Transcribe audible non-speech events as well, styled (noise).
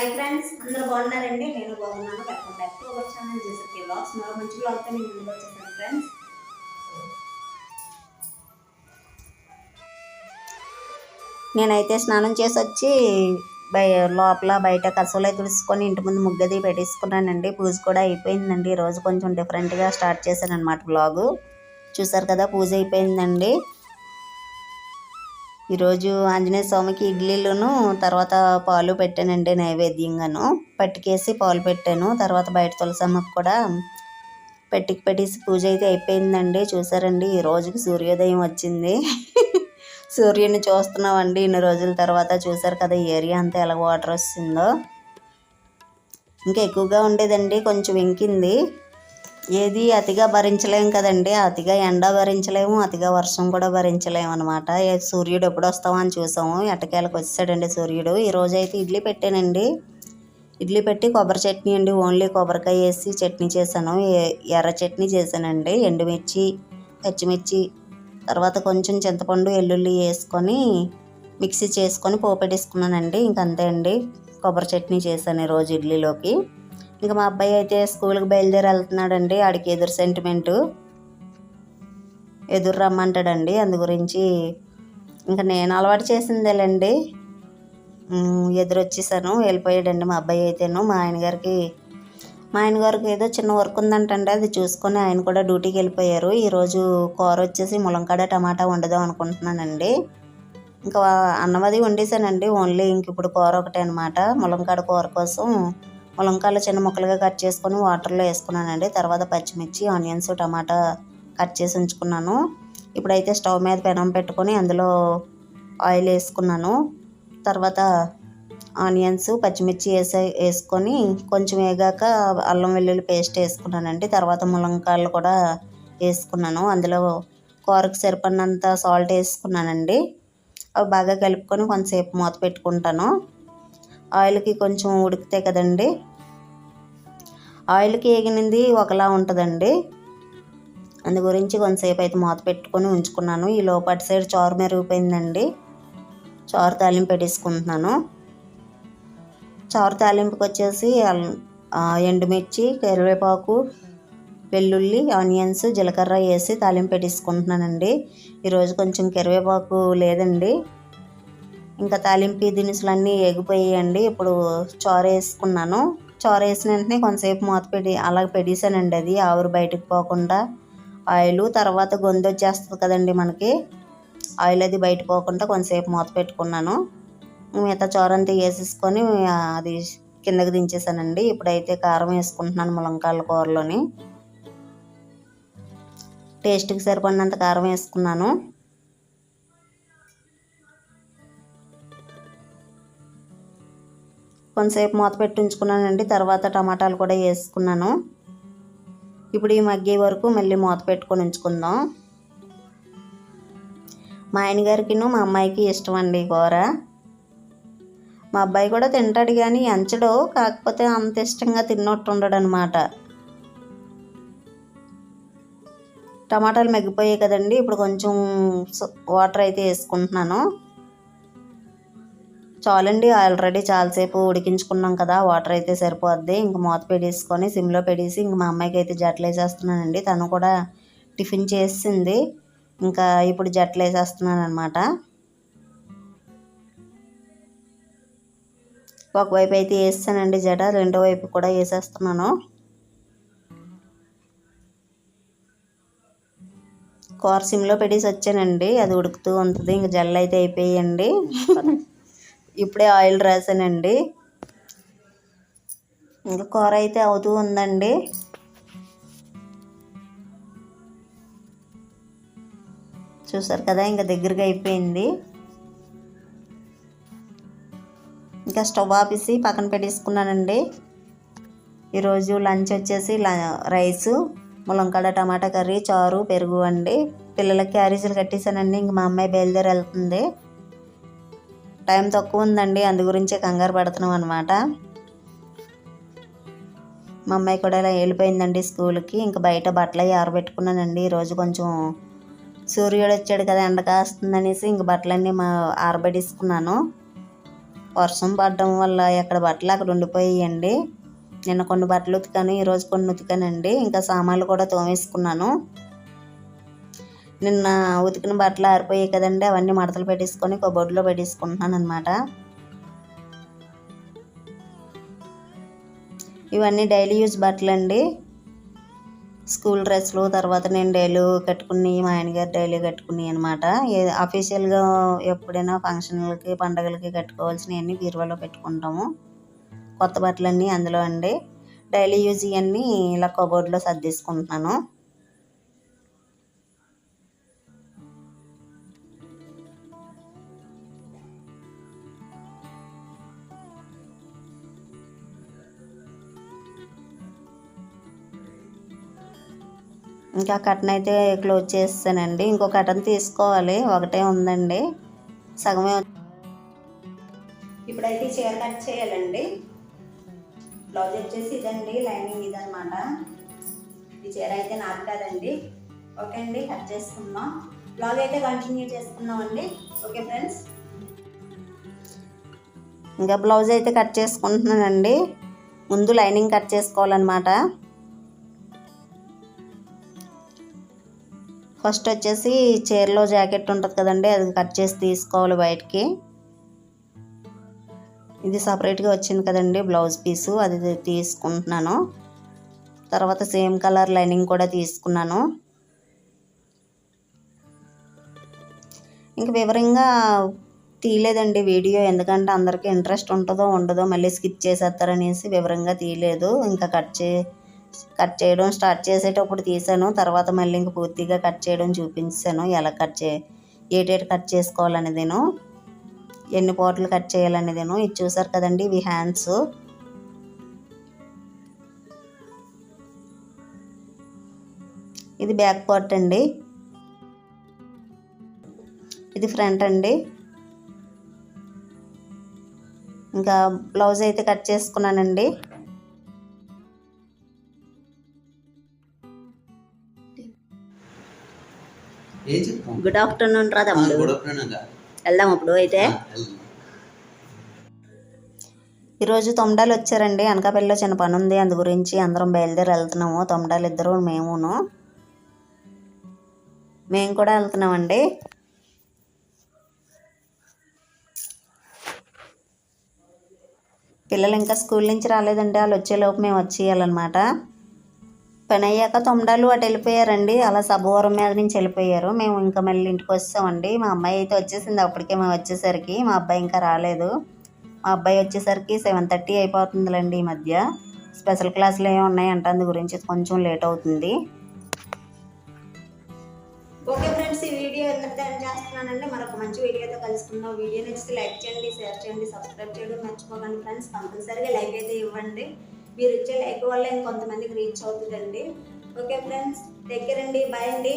Hi friends అందరూ బాగున్నారండి? నేను బాగున్నాను. Welcome back to our channel JC blogs మరో మంచి బ్లాగ్తో నేను ముందుకు వచ్చేసాను ఫ్రెండ్స్. నేనైతే స్నానం చేసి వచ్చి బయ లోపల బయట కసువులై తుడుచుకొని ఇంటి ముందు ముగ్గది పెట్టేసుకున్నానండి. పూజ కూడా అయిపోయిందండి. ఈరోజు కొంచెం డిఫరెంట్గా స్టార్ట్ చేశాను అనమాట బ్లాగు చూసారు కదా పూజ అయిపోయిందండి. ఈరోజు ఆంజనేయ స్వామికి ఇడ్లీలను తర్వాత పాలు పెట్టానండి నైవేద్యంగాను. పట్టుకేసి పాలు పెట్టాను. తర్వాత బయట తులసమ్మకు కూడా పెట్టికి పెట్టేసి పూజ అయితే అయిపోయిందండి. చూసారండి ఈ రోజుకి సూర్యోదయం వచ్చింది. (laughs) సూర్యుని చూస్తున్నామండి ఇన్ని రోజుల తర్వాత. చూసారు కదా ఈ ఏరియా అంతా ఎలా వాటర్ వస్తుందో. ఇంకా ఎక్కువగా ఉండేదండి కొంచెం ఇంకింది. ఏది అతిగా భరించలేము కదండి. అతిగా ఎండ భరించలేము అతిగా వర్షం కూడా భరించలేము అనమాట సూర్యుడు ఎప్పుడు వస్తామని అని చూసాము. ఎట్టకేలకు వచ్చాడండి సూర్యుడు. ఈరోజు అయితే ఇడ్లీ పెట్టానండి. ఇడ్లీ పెట్టి కొబ్బరి చట్నీ అండి. ఓన్లీ కొబ్బరికాయ వేసి చట్నీ చేశాను. ఎర్ర చట్నీ చేశానండి. ఎండుమిర్చి పచ్చిమిర్చి తర్వాత కొంచెం చింతపండు వెల్లుల్లి వేసుకొని మిక్సీ చేసుకొని పోపెట్టేసుకున్నానండి ఇంక అంతే అండి. కొబ్బరి చట్నీ చేశాను ఈరోజు ఇడ్లీలోకి. ఇంకా మా అబ్బాయి అయితే స్కూల్కి బయలుదేరి వెళ్తున్నాడండి. ఆడికి ఎదురు సెంటిమెంటు ఎదురు రమ్మంటాడండి. అందు గురించి ఇంకా నేను అలవాటు చేసిందేలేండి. ఎదురు వచ్చేసాను వెళ్ళిపోయాడండి మా అబ్బాయి అయితేను. మా ఆయన గారికి మా ఆయన గారికి ఏదో చిన్న వర్క్ ఉందంటండి. అది చూసుకొని ఆయన కూడా డ్యూటీకి వెళ్ళిపోయారు. ఈరోజు కూర వచ్చేసి ములంకాడ టమాటా వండుదాం అనుకుంటున్నానండి. ఇంకా అన్నం అది వండేసానండి. ఓన్లీ ఇంక ఇప్పుడు కూర ఒకటే అనమాట ములంకాడ కూర కోసం ములంకాయలు చిన్న ముక్కలుగా కట్ చేసుకొని వాటర్లో వేసుకున్నానండి. తర్వాత పచ్చిమిర్చి ఆనియన్స్ టమాటా కట్ చేసి ఉంచుకున్నాను. ఇప్పుడైతే స్టవ్ మీద పెనం పెట్టుకొని అందులో ఆయిల్ వేసుకున్నాను. తర్వాత ఆనియన్స్ పచ్చిమిర్చి వేసే వేసుకొని కొంచెం వేగాక అల్లం వెల్లుల్లి పేస్ట్ వేసుకున్నానండి. తర్వాత ములంకాయలు కూడా వేసుకున్నాను. అందులో కూరకు సరిపడినంత సాల్ట్ వేసుకున్నానండి. అవి బాగా కలుపుకొని కొంతసేపు మూత పెట్టుకుంటాను. ఆయిల్కి కొంచెం ఉడికితే కదండి ఆయిల్కి వేగినది ఒకలా ఉంటుందండి. అందు గురించి కొంతసేపు అయితే మూత పెట్టుకొని ఉంచుకున్నాను. ఈ లోపటి సైడ్ చారు మెరిగిపోయిందండి. చారు తాలింపు పెట్టేసుకుంటున్నాను. చారు తాలింపుకి వచ్చేసి ఎండుమిర్చి కరివేపాకు వెల్లుల్లి ఆనియన్స్ జీలకర్ర వేసి తాలింపు పెట్టేసుకుంటున్నానండి. ఈరోజు కొంచెం కరివేపాకు లేదండి. ఇంకా తాలింపు దినుసులు అన్నీ ఎగిపోయాయండి ఇప్పుడు చారు వేసుకున్నాను. చారు వేసిన వెంటనే కొంతసేపు మూత పెట్టి అలా పెట్టేశానండి అది. ఆవిరి బయటకు పోకుండా ఆయిల్ తర్వాత గొంతు వచ్చేస్తుంది కదండి మనకి. ఆయిల్ అది బయట పోకుండా కొంతసేపు మూత పెట్టుకున్నాను. మిగతా చారు అంతా వేసేసుకొని అది కిందకి దించేసానండి ఇప్పుడైతే కారం వేసుకుంటున్నాను ములంకాయల కూరలోని. టేస్ట్కి సరిపడినంత కారం వేసుకున్నాను. కొంతసేపు మూత పెట్టి ఉంచుకున్నానండి తర్వాత టమాటాలు కూడా వేసుకున్నాను. ఇప్పుడు ఈ మగ్గే వరకు మళ్ళీ మూత పెట్టుకొని ఉంచుకుందాం. మా ఆయనగారికిను మా అమ్మాయికి ఇష్టం అండి ఈ కూర. మా అబ్బాయి కూడా తింటాడు కానీ ఎంచడు కాకపోతే అంత ఇష్టంగా తిన్నట్టు ఉండడు అనమాట టమాటాలు మెగ్గిపోయాయి కదండి ఇప్పుడు కొంచెం వాటర్ అయితే వేసుకుంటున్నాను. చాలండి ఆల్రెడీ చాలాసేపు ఉడికించుకున్నాం కదా వాటర్ అయితే సరిపోద్ది. ఇంక మూత పెడేసుకొని సిమ్లో పెడేసి ఇంక మా అమ్మాయికి అయితే జట్లు వేసేస్తున్నానండి. తను కూడా టిఫిన్ చేసింది. ఇంకా ఇప్పుడు జట్లు వేసేస్తున్నాను అనమాట ఒకవైపు అయితే వేస్తానండి జడ రెండో వైపు కూడా వేసేస్తున్నాను. కూర సిమ్లో పెట్టేసి వచ్చానండి. అది ఉడుకుతూ ఉంటుంది. ఇంక జల్లు అయితే అయిపోయాయండి ఇప్పుడే ఆయిల్ రాసానండి. ఇంకా కూర అయితే అవుతూ ఉందండి. చూసారు కదా ఇంకా దగ్గరగా అయిపోయింది. ఇంకా స్టవ్ ఆపేసి పక్కన పెట్టేసుకున్నానండి. ఈరోజు లంచ్ వచ్చేసి రైసు ములంకాడ టమాటా కర్రీ చారు పెరుగు అండి. పిల్లలకి క్యారేజీలు కట్టేసానండి ఇంక మా అమ్మాయి బయలుదేరి వెళ్తుంది. టైం తక్కువ ఉందండి అందు గురించే కంగారు పడుతున్నాం అనమాట మా అమ్మాయి కూడా ఇలా వెళ్ళిపోయిందండి స్కూల్కి ఇంకా బయట బట్టలు అవి ఆరబెట్టుకున్నానండి. ఈరోజు కొంచెం సూర్యుడు వచ్చాడు కదా ఎండ కాస్తుందనేసి ఇంక బట్టలన్నీ మా ఆరబెట్టేసుకున్నాను. వర్షం పడడం వల్ల ఎక్కడ బట్టలు అక్కడ ఉండిపోయాయండి. నిన్న కొన్ని బట్టలు ఉతికాను ఈరోజు కొన్ని ఉతికానండి. ఇంకా సామాన్లు కూడా తోమేసుకున్నాను. నిన్న ఉతికిన బట్టలు ఆరిపోయాయి కదండి అవన్నీ మడతలు పెట్టేసుకొని కబోర్డ్లో పెట్టేసుకుంటున్నాను అనమాట ఇవన్నీ డైలీ యూజ్ బట్టలు అండి స్కూల్ డ్రెస్లు తర్వాత నేను డైలీ కట్టుకుని మా ఆయనగారు డైలీ కట్టుకుని అనమాట అఫీషియల్గా ఎప్పుడైనా ఫంక్షన్లకి పండగలకి కట్టుకోవాల్సినవన్నీ బీరువాలో పెట్టుకుంటాము. కొత్త బట్టలన్నీ అందులో అండి. డైలీ యూజ్ ఇవన్నీ ఇలా కబోర్డ్లో సర్దేసుకుంటున్నాను. ఇంకా కటన్ అయితే క్లోజ్ చేస్తానండి. ఇంకో కటన్ తీసుకోవాలి. ఒకటే ఉందండి. సగమే ఇప్పుడైతే చీర కట్ చేయాలండి. బ్లౌజ్ వచ్చేసి ఇదండి లైనింగ్ ఇదనమాట ఈ చీర అయితే నాకు కాదండి. ఓకే అండి కట్ చేసుకుందాం. బ్లౌజ్ అయితే కంటిన్యూ చేసుకుందాం అండి ఓకే ఫ్రెండ్స్? ఇంకా బ్లౌజ్ అయితే కట్ చేసుకుంటున్నానండి. ముందు లైనింగ్ కట్ చేసుకోవాలన్నమాట. ఫస్ట్ వచ్చేసి చీరలో జాకెట్ ఉంటుంది కదండి అది కట్ చేసి తీసుకోవాలి బయటికి. ఇది సపరేట్గా వచ్చింది కదండి బ్లౌజ్ పీసు అది తీసుకుంటున్నాను. తర్వాత సేమ్ కలర్ లైనింగ్ కూడా తీసుకున్నాను. ఇంక వివరంగా తీయలేదండి వీడియో ఎందుకంటే అందరికీ ఇంట్రెస్ట్ ఉంటుందో ఉండదో మళ్ళీ స్కిప్ చేసేస్తారనేసి వివరంగా తీయలేదు. ఇంకా కట్ చే కట్ చేయడం స్టార్ట్ చేసేటప్పుడు తీసాను. తర్వాత మళ్ళీ ఇంక పూర్తిగా కట్ చేయడం చూపించాను. ఎలా కట్ చే ఏటేటి కట్ చేసుకోవాలనేదేను ఎన్ని పోట్లు కట్ చేయాలనేదేను. ఇది చూసారు కదండి ఇవి హ్యాండ్స్. ఇది బ్యాక్ పార్ట్ అండి. ఇది ఫ్రంట్ అండి. ఇంకా బ్లౌజ్ అయితే కట్ చేసుకున్నానండి. గుడ్ ఆఫ్టర్నూన్ రా తమ్ముడు. వెళ్దాం అప్పుడు అయితే. ఈరోజు తొమ్మిడాలు వచ్చారండి. అనకాపల్లిలో చిన్న పని ఉంది అందు గురించి అందరం బయలుదేరి వెళ్తున్నాము. తొమ్మిడాలు ఇద్దరు మేమును. మేము కూడా వెళ్తున్నామండి. పిల్లలు ఇంకా స్కూల్ నుంచి రాలేదండి. వాళ్ళు వచ్చేలోపు మేము వచ్చేయాలన్నమాట. పని అయ్యాక తొమ్మిడాలు అటు వెళ్ళిపోయారండి. అలా సభవరం మీద నుంచి వెళ్ళిపోయారు. మేము ఇంకా మళ్ళీ ఇంటికి వస్తామండి మా అమ్మాయి అయితే వచ్చేసింది అప్పటికే మేము వచ్చేసరికి. మా అబ్బాయి ఇంకా రాలేదు. మా అబ్బాయి వచ్చేసరికి సెవెన్ థర్టీ అయిపోతుందిలేండి ఈ మధ్య. స్పెషల్ క్లాసులు ఏమి ఉన్నాయంట అందు గురించి కొంచెం లేట్ అవుతుంది. ఓకే ఫ్రెండ్స్ ఈ వీడియో ఎంత చేస్తున్నానండి. మరొక మంచి వీడియోతో కలుసుకుందాం. వీడియో నచ్చితే లైక్ చేయండి షేర్ చేయండి సబ్స్క్రైబ్ చేయడం. మర్చిపోకండి ఫ్రెండ్స్. కంపల్సరీగా లైక్ అయితే ఇవ్వండి. మీరు ఇచ్చే లైక్ వల్ల ఇంకొంతమందికి రీచ్ అవుతుందండి. ఓకే ఫ్రెండ్స్ దగ్గరండి అండి. బాయ్ అండి.